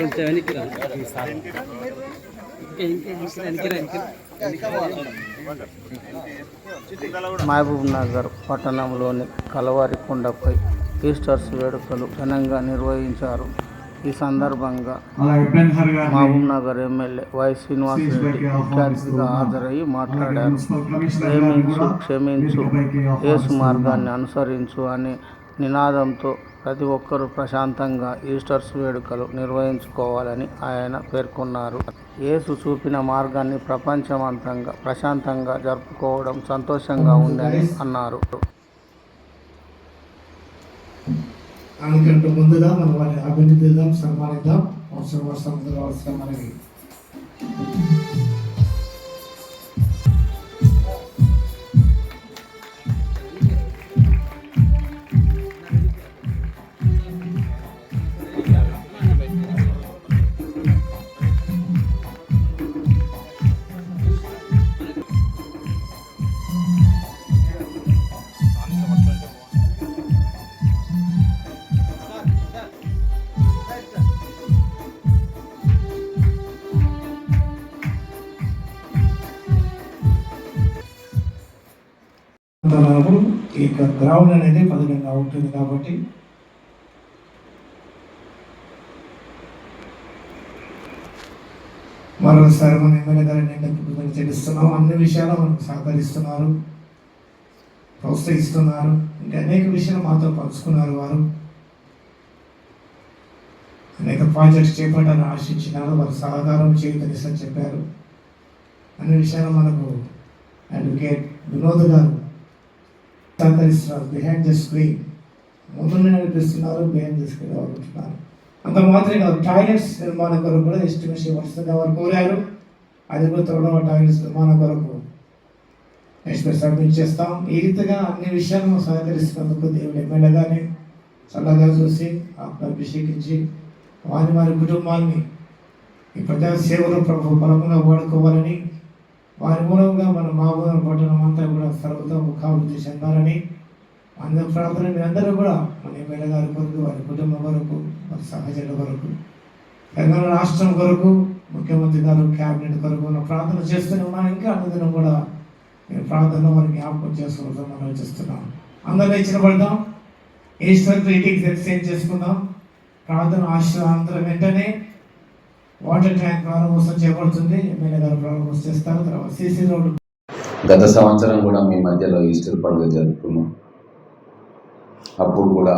కొంచెం వెనక్కి రా. ఇంకా ఇంకా ఇంకా వెనక్కి రా వెనక్కి రా. మహబూబ్ నగర్ పట్టణంలోని కలవారికొండపై ఈస్టర్స్ వేడుకలు ఘనంగా నిర్వహించారు. ఈ సందర్భంగా అలాగే బెన్హర్ గారిని Mahabubnagar MLA Y Srinivas Reddy ముఖ్య అతిథిగా హాజరయ్యి మాట్లాడారు. ప్రేమించు క్షమించు యేసు మార్గాన్ని అనుసరించు అనే నినాదంతో ప్రతి ఒక్కరూ ప్రశాంతంగా ఈస్టర్స్ వేడుకలు నిర్వహించుకోవాలని ఆయన పేర్కొన్నారు. యేసు చూపిన మార్గాన్ని ప్రపంచమంతంగా ప్రశాంతంగా జరుపుకోవడం సంతోషంగా ఉందని అన్నారు. దానికంటే ముందుగా మనం వారిని అభినందిద్దాం సన్మానిద్దాం. అవసరం అవసరం అవసరం అనేది అంతవరకు ఈ యొక్క గ్రౌండ్ అనేది పదిలంగా ఉంటుంది కాబట్టి. మరోసారి మన ఎమ్మెల్యే గారిని నేను చెల్లిస్తున్నాం. అన్ని విషయాలు మనకు సహకరిస్తున్నారు ప్రోత్సహిస్తున్నారు. ఇంకా అనేక విషయాలు మాతో పంచుకున్నారు వారు. అనేక ప్రాజెక్ట్స్ చేపట్టాలని ఆశించినారు వారు సహకారం చేయగలిసని చెప్పారు. అన్ని విషయాలు మనకు అడ్వకేట్ వినోద్ గారు సహకరిస్తున్నారు బిహైండ్ ద స్క్రీన్ ముందు నడిపిస్తున్నారు బిహైండ్ ద స్క్రీన్ అవుతున్నారు అంత మాత్రమే కాదు టాయిలెట్స్ నిర్మాణం కొరకు కూడా ఎస్టిమేషన్ ఇవ్వాల్సిందిగా వారు కోరారు. అది కూడా త్వరలో టాయిలెట్స్ నిర్మాణం కొరకు ఎస్టిమేట్ సబ్మిట్ చేస్తాం. ఈ రీతిగా అన్ని విషయాలను సహకరిస్తున్నందుకు దేవుడు ఎమ్మెల్యేగానే చల్లగా చూసి ఆత్మ అభిషేకించి వారి వారి కుటుంబాన్ని ఈ ప్రజా సేవలో ప్రభు బలంగా వాడుకోవాలని వారి మూలంగా మన మామూలు పట్టణం అంతా కూడా సర్వతోముఖాభివృద్ధి చెందాలని అందరూ ప్రార్థన మీరందరూ కూడా మన ఎమ్మెల్యే గారి కొరకు వారి కుటుంబం కొరకు వారి సహచరుల కొరకు తెలంగాణ రాష్ట్రం కొరకు ముఖ్యమంత్రి గారు క్యాబినెట్ కొరకు మనం ప్రార్థన చేస్తూనే ఉన్నాం. ఇంకా అనుదినం కూడా నేను ప్రార్థన వారికి జ్ఞాపకం చేసుకోవడం మనం చేస్తున్నాం అందరూ ఇచ్చిన పడదాం ఈస్టర్ గ్రీటింగ్స్ ఎక్స్చేంజ్ చేసుకుందాం? ప్రార్థన ఆశీర్వాదం వెంటనే వాటర్ ట్యాంక్ ప్రారంభోత్సవం చేపడుతుంది. ఎమ్మెల్యే గారు ప్రారంభోత్సవం చేస్తారు. తర్వాత సీసీ రోడ్డు గత సంవత్సరం కూడా మీ మధ్యలో ఈస్టర్ పండుగ జరుపుకున్నాం. అప్పుడు కూడా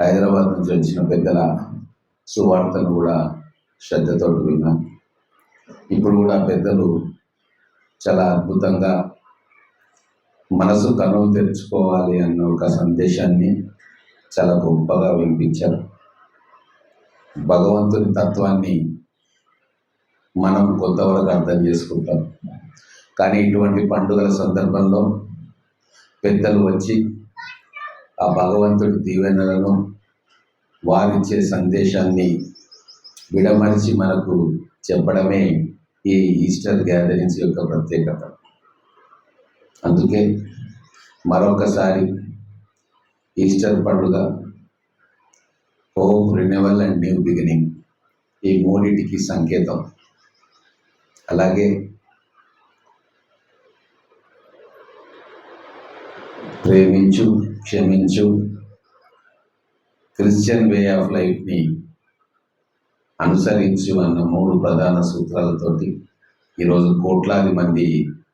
హైదరాబాద్ నుంచి వచ్చిన పెద్దల సువార్తను కూడా శ్రద్ధతో విన్నాం. ఇప్పుడు కూడా పెద్దలు చాలా అద్భుతంగా మనసు కనువు తెరుచుకోవాలి అన్న ఒక సందేశాన్ని చాలా గొప్పగా వినిపించారు. భగవంతుని తత్వాన్ని మనం కొంతవరకు అర్థం చేసుకుంటాం. కానీ ఇటువంటి పండుగల సందర్భంలో పెద్దలు వచ్చి ఆ భగవంతుడి దీవెనలను వారిచ్చే సందేశాన్ని విడమరిచి మనకు చెప్పడమే ఈ ఈస్టర్ గ్యాదరింగ్స్ యొక్క ప్రత్యేకత. అందుకే మరొకసారి ఈస్టర్ పండుగ hope renewal and new beginning ఈ మూడింటికి సంకేతం. అలాగే ప్రేమించు క్షమించు. క్రిస్టియన్ వే ఆఫ్ లైఫ్ని అనుసరించు అన్న మూడు ప్రధాన సూత్రాలతోటి ఈరోజు కోట్లాది మంది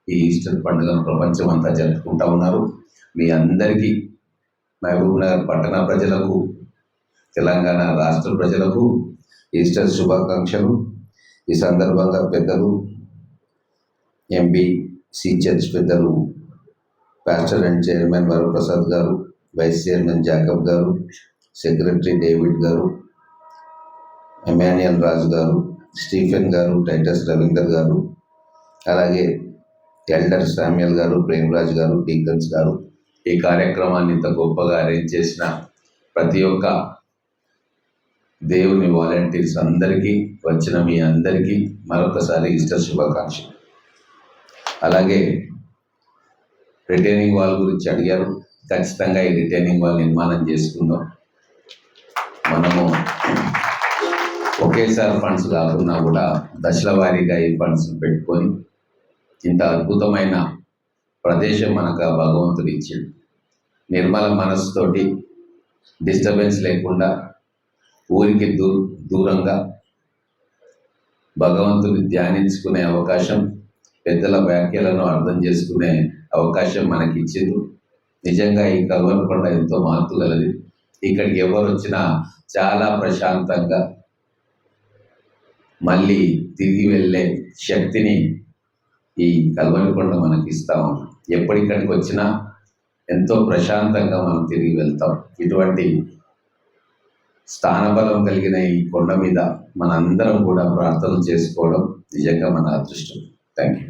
ఈ ఈస్టర్ పండుగను ప్రపంచం అంతా జరుపుకుంటా ఉన్నారు. మీ అందరికీ మహబూబ్ నగర్ పట్టణ ప్రజలకు తెలంగాణ రాష్ట్ర ప్రజలకు ఈస్టర్ శుభాకాంక్షలు. ఈ సందర్భంగా పెద్దలు ఎంపీ సి చర్చ్ పెద్దలు పాస్టర్ అండ్ చైర్మన్ వరప్రసాద్ గారు వైస్ చైర్మన్ జాకబ్ గారు సెక్రటరీ డేవిడ్ గారు ఎమాన్యుయల్ రాజు గారు స్టీఫెన్ గారు టైటస్ రవీందర్ గారు అలాగే ఎల్డర్ శామ్యుల్ గారు ప్రేమరాజ్ గారు డీకన్స్ గారు. ఈ కార్యక్రమాన్ని ఇంత గొప్పగా అరేంజ్ చేసిన ప్రతి ఒక్క దేవుని వాలంటీర్స్ అందరికీ వచ్చిన మీ అందరికీ మరొకసారి ఈస్టర్ శుభాకాంక్షలు. అలాగే రిటైనింగ్ వాల్ గురించి అడిగారు. ఖచ్చితంగా ఈ రిటైనింగ్ వాల్ నిర్మాణం చేసుకుందాం. మనము ఒకేసారి ఫండ్స్ కాకుండా కూడా దశల వారీగా ఈ ఫండ్స్ పెట్టుకొని ఇంత అద్భుతమైన ప్రదేశం మనకు భగవంతుడు ఇచ్చిండు. నిర్మల మనసుతోటి డిస్టర్బెన్స్ లేకుండా ఊరికి దూ దూరంగా భగవంతుని ధ్యానించుకునే అవకాశం పెద్దల వ్యాఖ్యలను అర్థం చేసుకునే అవకాశం మనకి ఇచ్చింది నిజంగా ఈ కల్వనకొండ ఎంతో మార్పు గలది. ఇక్కడికి ఎవరు వచ్చినా చాలా ప్రశాంతంగా మళ్ళీ తిరిగి వెళ్ళే శక్తిని ఈ కల్వనకొండ మనకి ఇస్తాము ఉంది. ఎప్పటిక్కడికి వచ్చినా ఎంతో ప్రశాంతంగా మనం తిరిగి వెళ్తాం. ఇటువంటి స్థానబలం కలిగిన ఈ కొండ మీద మనందరం కూడా ప్రార్థన చేసుకోవడం నిజంగా మన అదృష్టం. Thank you